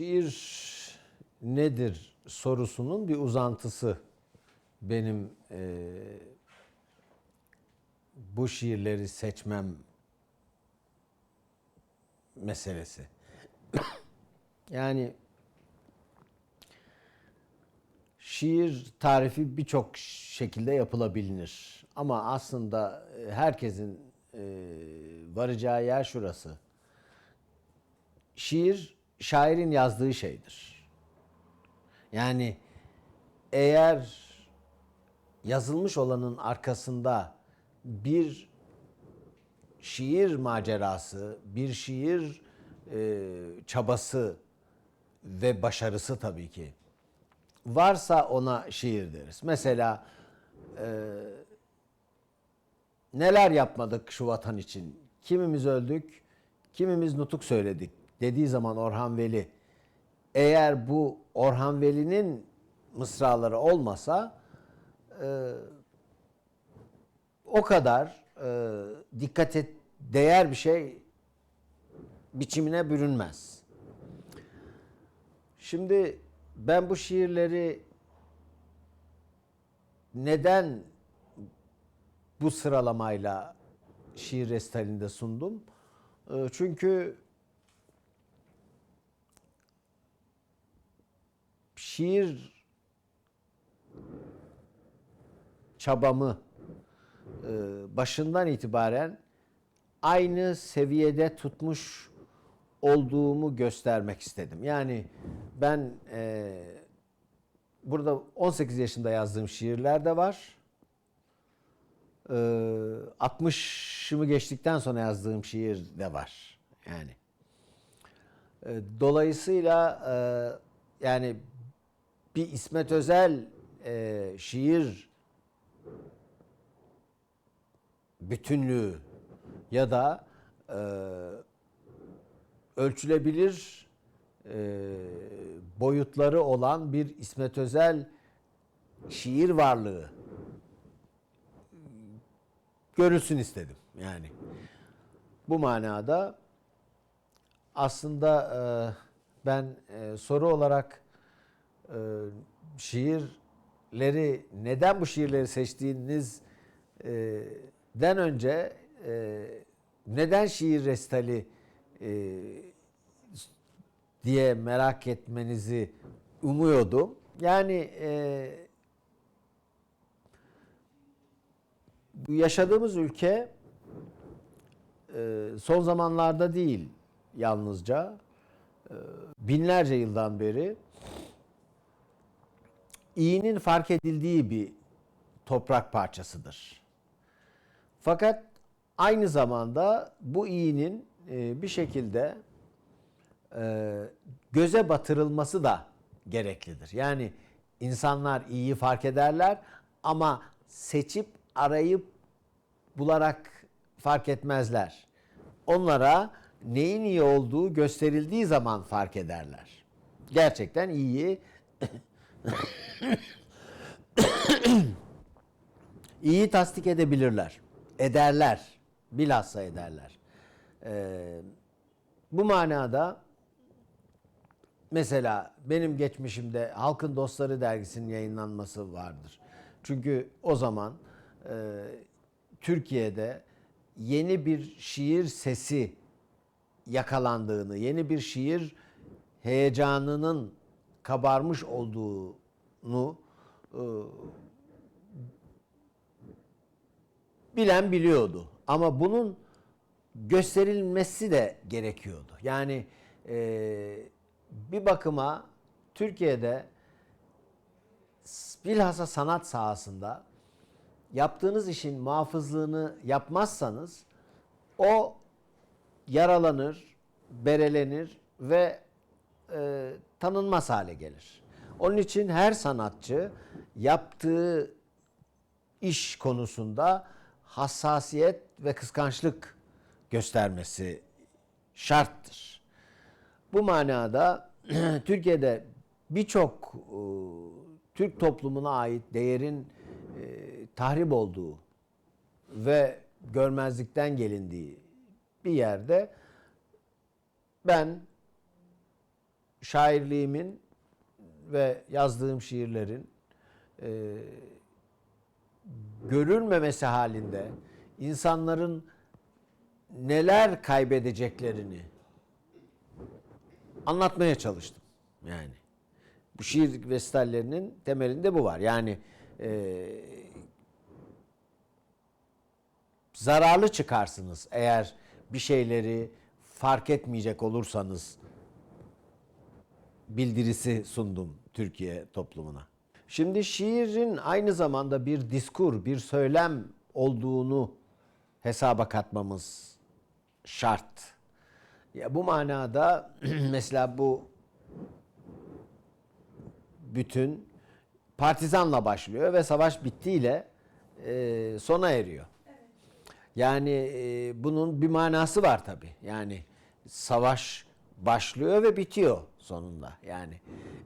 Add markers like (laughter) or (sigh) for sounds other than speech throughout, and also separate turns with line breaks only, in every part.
şiir nedir sorusunun bir uzantısı benim e, bu şiirleri seçmem meselesi. (coughs) yani şiir tarifi birçok şekilde yapılabilir. Ama aslında herkesin e, varacağı yer şurası. Şiir şairin yazdığı şeydir. Yani eğer yazılmış olanın arkasında bir şiir macerası, bir şiir e, çabası ve başarısı tabii ki varsa ona şiir deriz. Mesela e, neler yapmadık şu vatan için? Kimimiz öldük, kimimiz nutuk söyledik dediği zaman Orhan Veli eğer bu Orhan Veli'nin mısraları olmasa e, o kadar e, dikkat et değer bir şey biçimine bürünmez. Şimdi ben bu şiirleri neden bu sıralamayla şiir restalinde sundum? E, Çünkü şiir çabamı e, başından itibaren aynı seviyede tutmuş olduğumu göstermek istedim. Yani ben e, burada 18 yaşında yazdığım şiirler de var. E, 60'ımı geçtikten sonra yazdığım şiir de var. Yani e, dolayısıyla e, yani bir İsmet Özel e, şiir bütünlüğü ya da e, ölçülebilir e, boyutları olan bir İsmet Özel şiir varlığı görülsün istedim yani. Bu manada aslında e, ben e, soru olarak e, şiirleri neden bu şiirleri seçtiğiniz e, den önce e, neden şiir restali e, diye merak etmenizi umuyordum. Yani e, yaşadığımız ülke e, son zamanlarda değil yalnızca binlerce yıldan beri iyinin fark edildiği bir toprak parçasıdır. Fakat aynı zamanda bu iyinin e, bir şekilde e, göze batırılması da gereklidir. Yani insanlar iyiyi fark ederler ama seçip arayıp bularak fark etmezler. Onlara neyin iyi olduğu gösterildiği zaman fark ederler. Gerçekten iyiyi iyi tasdik edebilirler. Ederler. Bilhassa ederler. Ee, bu manada mesela benim geçmişimde Halkın Dostları dergisinin yayınlanması vardır. Çünkü o zaman e, Türkiye'de yeni bir şiir sesi yakalandığını, yeni bir şiir heyecanının kabarmış olduğunu e, bilen biliyordu. Ama bunun gösterilmesi de gerekiyordu. Yani e, bir bakıma Türkiye'de bilhassa sanat sahasında yaptığınız işin muhafızlığını yapmazsanız o yaralanır, berelenir ve e, tanınmaz hale gelir. Onun için her sanatçı yaptığı iş konusunda hassasiyet ve kıskançlık göstermesi şarttır. Bu manada (clears throat) Türkiye'de birçok e, Türk toplumuna ait değerin e, tahrip olduğu ve görmezlikten gelindiği bir yerde ben şairliğimin ve yazdığım şiirlerin e, görülmemesi halinde insanların neler kaybedeceklerini anlatmaya çalıştım. Yani bu şiir vestallerinin temelinde bu var. Yani e, zararlı çıkarsınız eğer bir şeyleri fark etmeyecek olursanız bildirisi sundum Türkiye toplumuna. Şimdi şiirin aynı zamanda bir diskur, bir söylem olduğunu hesaba katmamız şart. Ya bu manada (clears throat) mesela bu bütün partizanla başlıyor ve savaş bittiğiyle e, sona eriyor. Yani e, bunun bir manası var tabi. Yani savaş başlıyor ve bitiyor sonunda. Yani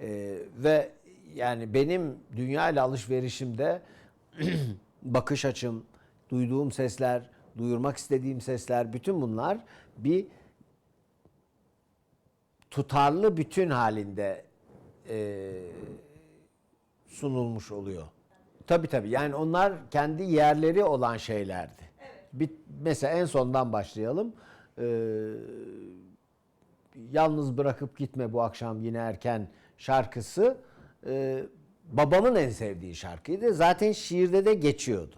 e, ve yani benim dünya ile alışverişimde (clears throat) bakış açım, duyduğum sesler, duyurmak istediğim sesler, bütün bunlar bir tutarlı bütün halinde e, sunulmuş oluyor. Tabii tabii. Yani onlar kendi yerleri olan şeylerdi. Bir, mesela en sondan başlayalım. Ee, Yalnız bırakıp gitme bu akşam yine erken şarkısı e, babamın en sevdiği şarkıydı. Zaten şiirde de geçiyordu.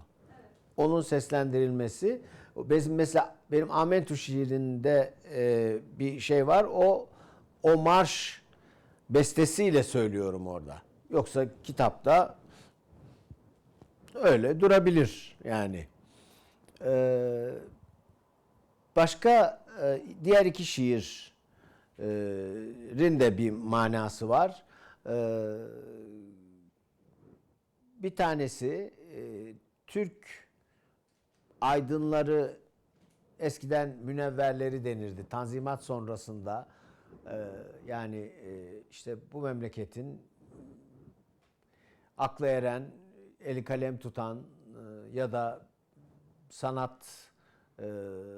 Onun seslendirilmesi. Bizim mesela benim Amentu şiirinde e, bir şey var. O o marş bestesiyle söylüyorum orada. Yoksa kitapta öyle durabilir yani. Ee, başka e, diğer iki şiirin de bir manası var. Bir tanesi Türk aydınları eskiden münevverleri denirdi. Tanzimat sonrasında yani işte bu memleketin akla eren, eli kalem tutan ya da sanat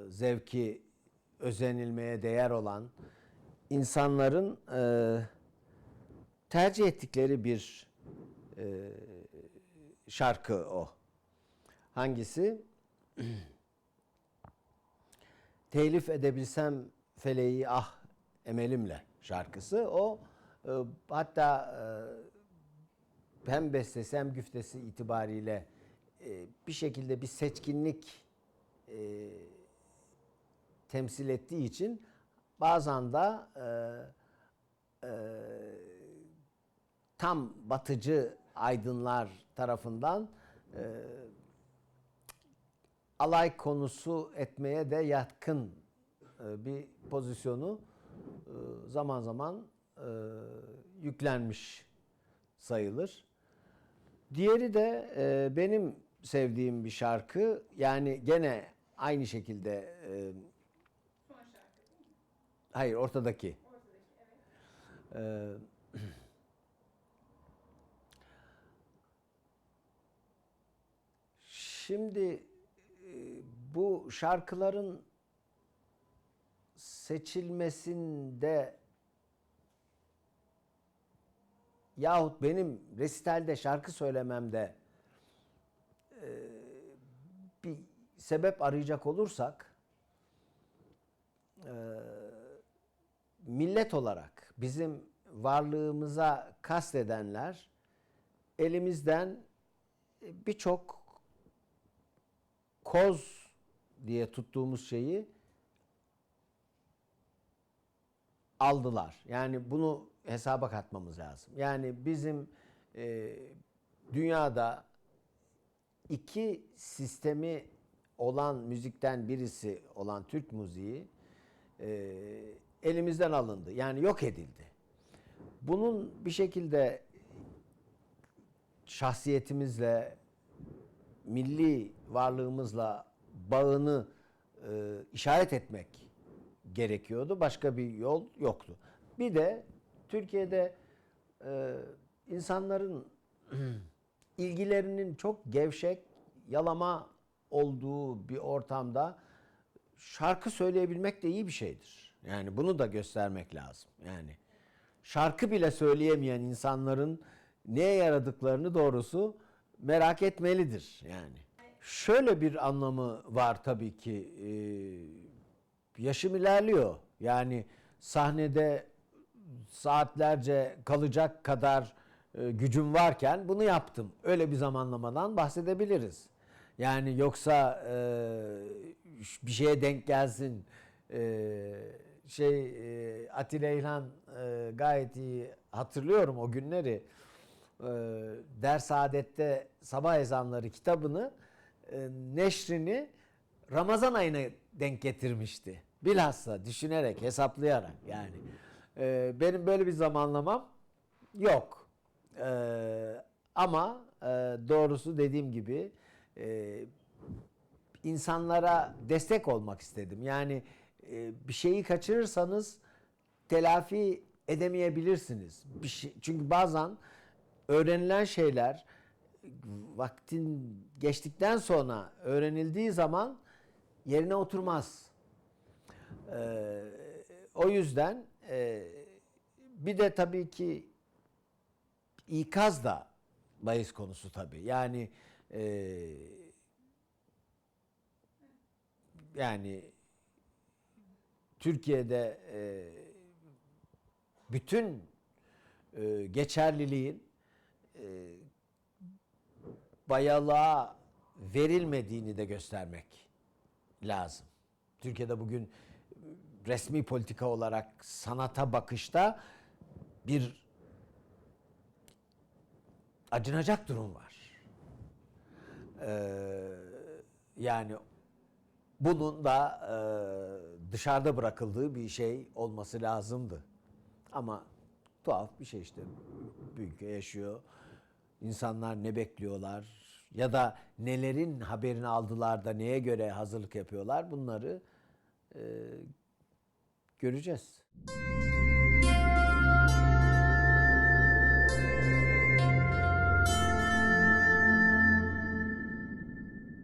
zevki özenilmeye değer olan insanların e, tercih ettikleri bir e, şarkı o. Hangisi? (clears throat) Telif edebilsem feleği ah emelimle şarkısı. O e, hatta e, hem bestesi hem güftesi itibariyle e, bir şekilde bir seçkinlik e, temsil ettiği için bazen de e, e, tam batıcı aydınlar tarafından e, alay konusu etmeye de yatkın e, bir pozisyonu e, zaman zaman e, yüklenmiş sayılır. Diğeri de e, benim sevdiğim bir şarkı. Yani gene aynı şekilde e,
Son şarkı değil mi?
Hayır ortadaki. Ee, Şimdi e, bu şarkıların seçilmesinde yahut benim resitalde şarkı söylememde e, bir sebep arayacak olursak e, millet olarak bizim varlığımıza kastedenler elimizden birçok koz diye tuttuğumuz şeyi aldılar. Yani bunu hesaba katmamız lazım. Yani bizim e, dünyada iki sistemi olan müzikten birisi olan Türk müziği e, elimizden alındı. Yani yok edildi. Bunun bir şekilde şahsiyetimizle, milli varlığımızla bağını e, işaret etmek gerekiyordu. Başka bir yol yoktu. Bir de Türkiye'de e, insanların (clears throat) ilgilerinin çok gevşek, yalama olduğu bir ortamda şarkı söyleyebilmek de iyi bir şeydir. Yani bunu da göstermek lazım. Yani şarkı bile söyleyemeyen insanların neye yaradıklarını doğrusu merak etmelidir yani. Şöyle bir anlamı var tabii ki. Ee, yaşım ilerliyor. Yani sahnede saatlerce kalacak kadar e, gücüm varken bunu yaptım. Öyle bir zamanlamadan bahsedebiliriz. Yani yoksa e, bir şeye denk gelsin. E, şey e, Atilla İlhan e, gayet iyi hatırlıyorum o günleri. E, Ders Saadet'te Sabah Ezanları kitabını neşrini Ramazan ayına denk getirmişti. Bilhassa düşünerek, hesaplayarak yani. Benim böyle bir zamanlamam yok. Ama doğrusu dediğim gibi insanlara destek olmak istedim. Yani bir şeyi kaçırırsanız telafi edemeyebilirsiniz. Bir şey, çünkü bazen öğrenilen şeyler vaktin geçtikten sonra öğrenildiği zaman yerine oturmaz. Ee, o yüzden e, bir de tabii ki ikaz da bahis konusu tabii. Yani e, yani Türkiye'de e, bütün e, geçerliliğin e, bayalığa verilmediğini de göstermek lazım. Türkiye'de bugün resmi politika olarak sanata bakışta bir acınacak durum var. Ee, yani bunun da e, dışarıda bırakıldığı bir şey olması lazımdı. Ama tuhaf bir şey işte. Bir yaşıyor. İnsanlar ne bekliyorlar ya da nelerin haberini aldılar da neye göre hazırlık yapıyorlar bunları e, göreceğiz.